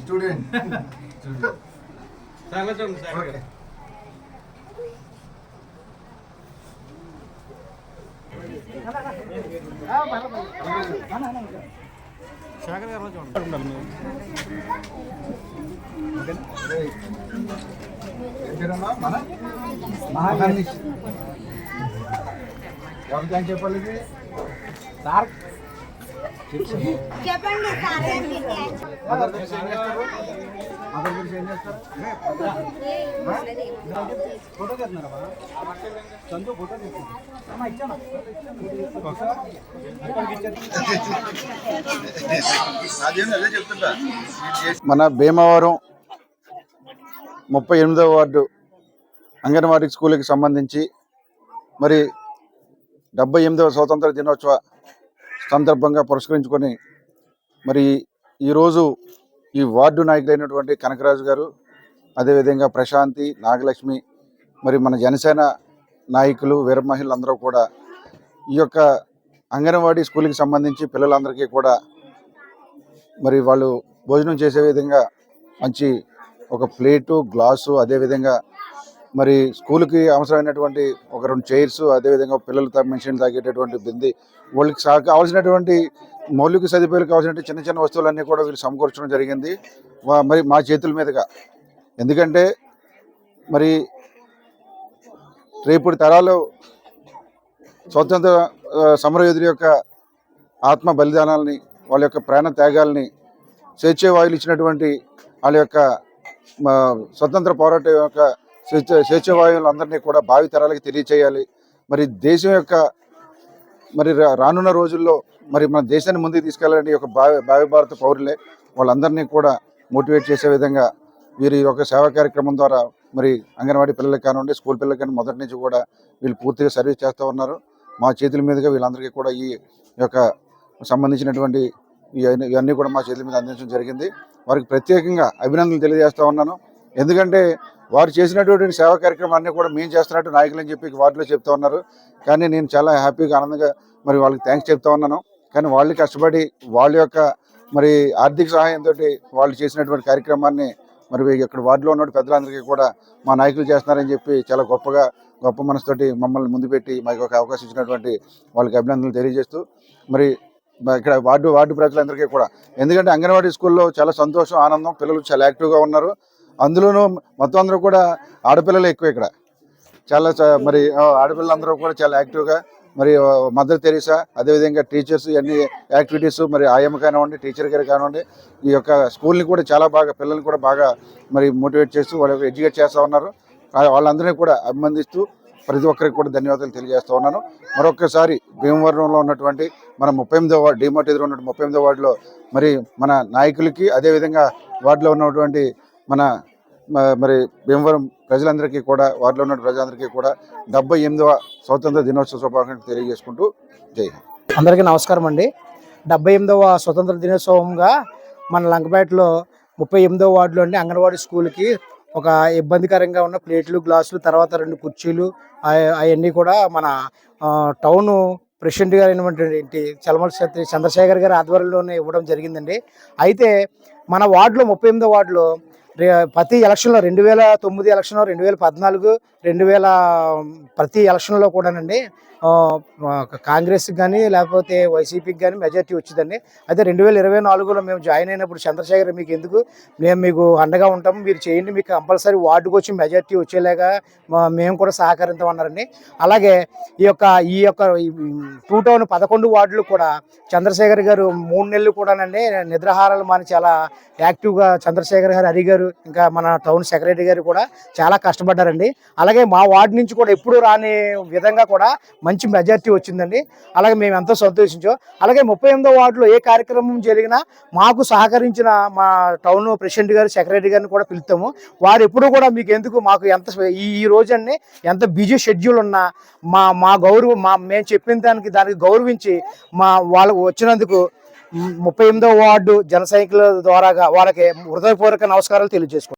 Student. స్వాగతం sir చెప్పాలి చెప్పండి సార్ ఏంటి? మదర్ గురించి ఏం చేస్తారు? మదర్ గురించి ఏం చేస్తారు? ఫోటో? తీస్తున్నారా చందు ఫోటో తీస్తున్నా అమ్మా ఇచ్చాను. మన భీమవరం ముప్పై ఎనిమిదవ వార్డు అంగన్వాడీ స్కూల్కి సంబంధించి మరి డెబ్బై ఎనిమిదవ స్వాతంత్ర దినోత్సవ సందర్భంగా పురస్కరించుకొని మరి ఈరోజు ఈ వార్డు నాయకులైనటువంటి కనకరాజు గారు అదేవిధంగా ప్రశాంతి నాగలక్ష్మి మరి మన జనసేన నాయకులు వీర అందరూ కూడా ఈ యొక్క అంగన్వాడీ స్కూల్కి సంబంధించి పిల్లలందరికీ కూడా మరి వాళ్ళు భోజనం చేసే విధంగా మంచి ఒక ప్లేటు గ్లాసు అదేవిధంగా మరి స్కూల్కి అవసరమైనటువంటి ఒక రెండు చైర్స్ అదేవిధంగా పిల్లలు మెషిన్ తాగేటటువంటి బింది వాళ్ళకి సా కావాల్సినటువంటి మౌలిక సదుపాయాలు కావాల్సిన చిన్న చిన్న వస్తువులన్నీ కూడా వీళ్ళు సమకూర్చడం జరిగింది. మరి మా చేతుల మీదుగా. ఎందుకంటే మరి రేపటి తరాలు స్వతంత్ర సమరయోధుల యొక్క ఆత్మ బలిదానాలని వాళ్ళ యొక్క ప్రాణ త్యాగాల్ని స్వేచ్ఛ వాయులు ఇచ్చినటువంటి వాళ్ళ యొక్క స్వతంత్ర పోరాటం యొక్క స్వేచ్ఛ స్వేచ్ఛ అందరినీ కూడా భావితరాలకి తెలియచేయాలి. మరి దేశం యొక్క మరి రా- రానున్న రోజుల్లో మరి మన దేశాన్ని ముందుకు తీసుకెళ్ళాలని ఒక భావి భావి భారత పౌరులే వాళ్ళందరినీ కూడా మోటివేట్ చేసే విధంగా వీరి యొక్క సేవా కార్యక్రమం ద్వారా మరి అంగన్వాడీ పిల్లలకి కానివ్వండి స్కూల్ పిల్లలకి కానీ మొదటి నుంచి కూడా వీళ్ళు పూర్తిగా సర్వీస్ చేస్తూ ఉన్నారు. మా చేతుల మీదుగా వీళ్ళందరికీ కూడా ఈ యొక్క సంబంధించినటువంటి ఇవన్నీ కూడా మా చేతుల మీద అందించడం జరిగింది. వారికి ప్రత్యేకంగా అభినందనలు తెలియజేస్తూ ఉన్నాను. ఎందుకంటే వారు చేసినటువంటి సేవా కార్యక్రమాన్ని కూడా మేము చేస్తున్నట్టు నాయకులు అని చెప్పి వార్డులో చెప్తా ఉన్నారు. కానీ నేను చాలా హ్యాపీగా ఆనందంగా మరి వాళ్ళకి థ్యాంక్స్ చెప్తా ఉన్నాను. కానీ వాళ్ళు కష్టపడి వాళ్ళ యొక్క మరి ఆర్థిక సహాయంతో వాళ్ళు చేసినటువంటి కార్యక్రమాన్ని మరి ఇక్కడ వార్డులో ఉన్న పెద్దలందరికీ కూడా మా నాయకులు చేస్తున్నారని చెప్పి చాలా గొప్పగా గొప్ప మనసుతోటి మమ్మల్ని ముందు పెట్టి మాకు ఒక అవకాశం ఇచ్చినటువంటి వాళ్ళకి అభినందనలు తెలియజేస్తూ మరి మా ఇక్కడ వార్డు వార్డు ప్రజలందరికీ కూడా. ఎందుకంటే అంగన్వాడీ స్కూల్లో చాలా సంతోషం ఆనందం పిల్లలు చాలా యాక్టివ్గా ఉన్నారు. అందులోనూ మొత్తం అందరూ కూడా ఆడపిల్లలు ఎక్కువ ఇక్కడ. చాలా మరి ఆడపిల్లలందరూ కూడా చాలా యాక్టివ్గా మరి మదర్ తెరీసా అదేవిధంగా టీచర్స్ అన్ని యాక్టివిటీస్ మరి ఆయమ్మ కానివ్వండి టీచర్ గారు కానివ్వండి ఈ యొక్క స్కూల్ని కూడా చాలా బాగా పిల్లల్ని కూడా బాగా మరి మోటివేట్ చేస్తూ వాళ్ళకి ఎడ్యుకేట్ చేస్తూ ఉన్నారు. వాళ్ళందరినీ కూడా అభినందిస్తూ ప్రతి ఒక్కరికి కూడా ధన్యవాదాలు తెలియజేస్తూ ఉన్నాను. మరొకసారి భీమవరంలో ఉన్నటువంటి మన ముప్పై ఎనిమిదో వార్డు డిమార్ట్ ఎదురు ఉన్నటువంటి ముప్పై ఎనిమిదో వార్డులో మరి మన నాయకులకి అదేవిధంగా వార్డులో ఉన్నటువంటి మన మరి భీమవరం ప్రజలందరికీ కూడా వార్డులో ఉన్న ప్రజలందరికీ కూడా డెబ్బై ఎనిమిదవ స్వతంత్ర దినోత్సవ శుభాకాంక్షలు తెలియజేసుకుంటూ జై హింద్. అందరికీ నమస్కారం అండి. డెబ్బై ఎనిమిదవ స్వతంత్ర దినోత్సవంగా మన లంకపేటలో ముప్పై ఎనిమిదవ వార్డులో అండి అంగన్వాడీ స్కూల్కి ఒక ఇబ్బందికరంగా ఉన్న ప్లేట్లు గ్లాసులు తర్వాత రెండు కుర్చీలు అవన్నీ కూడా మన టౌను టౌన్ ప్రెసిడెంట్ గారు అయినటువంటి చలమల క్షత్రి చంద్రశేఖర్ గారి ఆధ్వర్యంలోనే ఇవ్వడం జరిగిందండి. అయితే మన వార్డులో ముప్పై ఎనిమిదో వార్డులో ప్రతి ఎలక్షన్లో రెండు వేల తొమ్మిది ఎలక్షన్ రెండు వేల పద్నాలుగు రెండు వేల ప్రతి ఎలక్షన్లో కూడానండి కాంగ్రెస్కి కానీ లేకపోతే వైసీపీకి కానీ మెజార్టీ వచ్చిందండి. అయితే రెండు వేల ఇరవై నాలుగులో మేము జాయిన్ అయినప్పుడు చంద్రశేఖర్ మీకు ఎందుకు మేము మీకు అండగా ఉంటాం మీరు చేయండి మీకు కంపల్సరీ వార్డుకు వచ్చి మెజార్టీ వచ్చేలాగా మేము కూడా సహకరించమన్నారండి అలాగే ఈ యొక్క ఈ యొక్క టూ టౌన్ పదకొండు వార్డులు కూడా చంద్రశేఖర్ గారు మూడు నెలలు కూడానండి నిద్రహారాలు మాని చాలా యాక్టివ్గా చంద్రశేఖర్ గారు హరి గారు ఇంకా మన టౌన్ సెక్రటరీ గారు కూడా చాలా కష్టపడ్డారండి. అలాగే మా వార్డు నుంచి కూడా ఎప్పుడు రాని విధంగా కూడా మంచి మెజార్టీ వచ్చిందండి. అలాగే మేము ఎంతో సంతోషించాం. అలాగే ముప్పై ఎనిమిదో వార్డులో ఏ కార్యక్రమం జరిగినా మాకు సహకరించిన మా టౌన్ ప్రెసిడెంట్ గారు సెక్రటరీ గారిని కూడా పిలుస్తాము. వారు ఎప్పుడు కూడా మీకు ఎందుకు మాకు ఎంత ఈ ఈ ఎంత బిజీ షెడ్యూల్ ఉన్నా మా మా గౌరవం మా మేము చెప్పిన దానికి దానికి గౌరవించి మా వాళ్ళకు వచ్చినందుకు ముప్పై ఎనిమిదో వార్డు జనసైనికుల ద్వారా ద్వారాగా వాళ్ళకి హృదయపూర్వక నమస్కారాలు తెలియజేసుకుంటాం